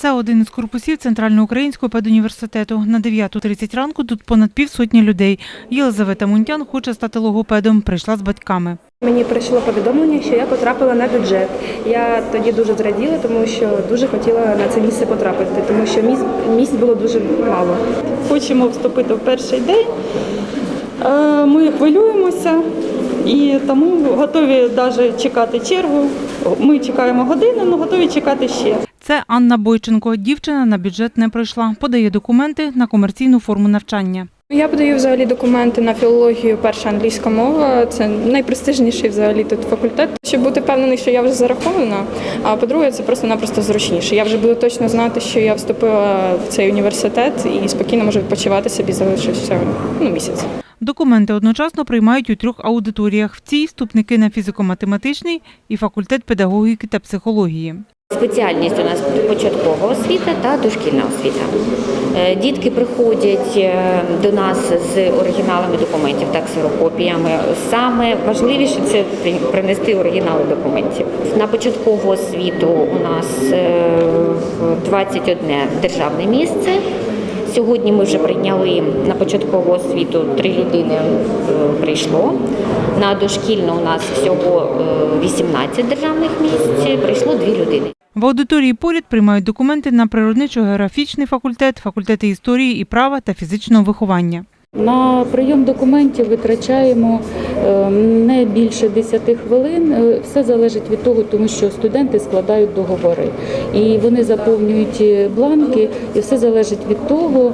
Це один із корпусів Центральноукраїнського педуніверситету. На 9.30 ранку тут понад півсотні людей. Єлизавета Мунтян хоче стати логопедом. Прийшла з батьками. Мені прийшло повідомлення, що я потрапила на бюджет. Я тоді дуже зраділа, тому що дуже хотіла на це місце потрапити, тому що місць, місць було дуже мало. Хочемо вступити в перший день. Е, Ми хвилюємося і тому готові навіть чекати чергу. Ми чекаємо годину, але готові чекати ще. Це Анна Бойченко. Дівчина на бюджет не пройшла. Подає документи на комерційну форму навчання. Я подаю взагалі документи на філологію, перша англійська мова. Це найпрестижніший взагалі тут факультет. Щоб бути впевнений, що я вже зарахована. А по-друге, це просто-напросто зручніше. Я вже буду точно знати, що я вступила в цей університет і спокійно можу відпочивати собі, залишився ну, місяць. Документи одночасно приймають у трьох аудиторіях. В цій вступники на фізико-математичний і факультет педагогіки та психології. Спеціальність у нас початкова освіта та дошкільна освіта. Е, Дітки приходять е, до нас з оригіналами документів та ксерокопіями. Саме важливіше це принести оригінали документів. На початкову освіту у нас е, 21 державне місце. Сьогодні ми вже прийняли на початкову освіту три людини е, прийшло. На дошкільну у нас всього е, 18 державних місць. Прийшло дві людини. В аудиторії поряд приймають документи на природничо-географічний факультет, факультети історії і права та фізичного виховання. На прийом документів витрачаємо е, не більше 10 хвилин. Е, Все залежить від того, тому що студенти складають договори і вони заповнюють е, бланки, і все залежить від того,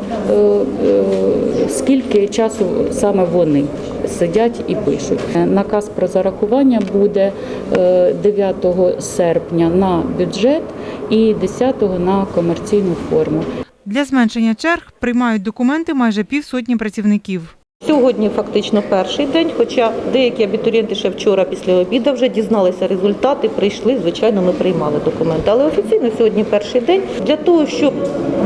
скільки часу саме вони сидять і пишуть. Е, Наказ про зарахування буде е, 9 серпня на бюджет і 10 на комерційну форму. Для зменшення черг приймають документи майже півсотні працівників. Сьогодні фактично перший день, хоча деякі абітурієнти ще вчора після обіду вже дізналися результати, прийшли. Звичайно, ми приймали документи. Але офіційно сьогодні перший день для того, щоб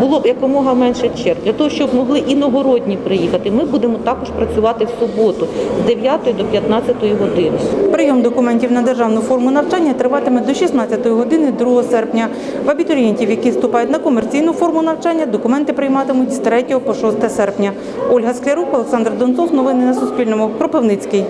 було б якомога менше черг, для того, щоб могли іногородні приїхати. Ми будемо також працювати в суботу з 9 до 15 години. Прийом документів на державну форму навчання триватиме до 16 години 2 серпня. В абітурієнтів, які вступають на комерційну форму навчання, документи прийматимуть з 3 по 6 серпня. Ольга Склярук, Олександр Донцов. Новини на Суспільному. Кропивницький.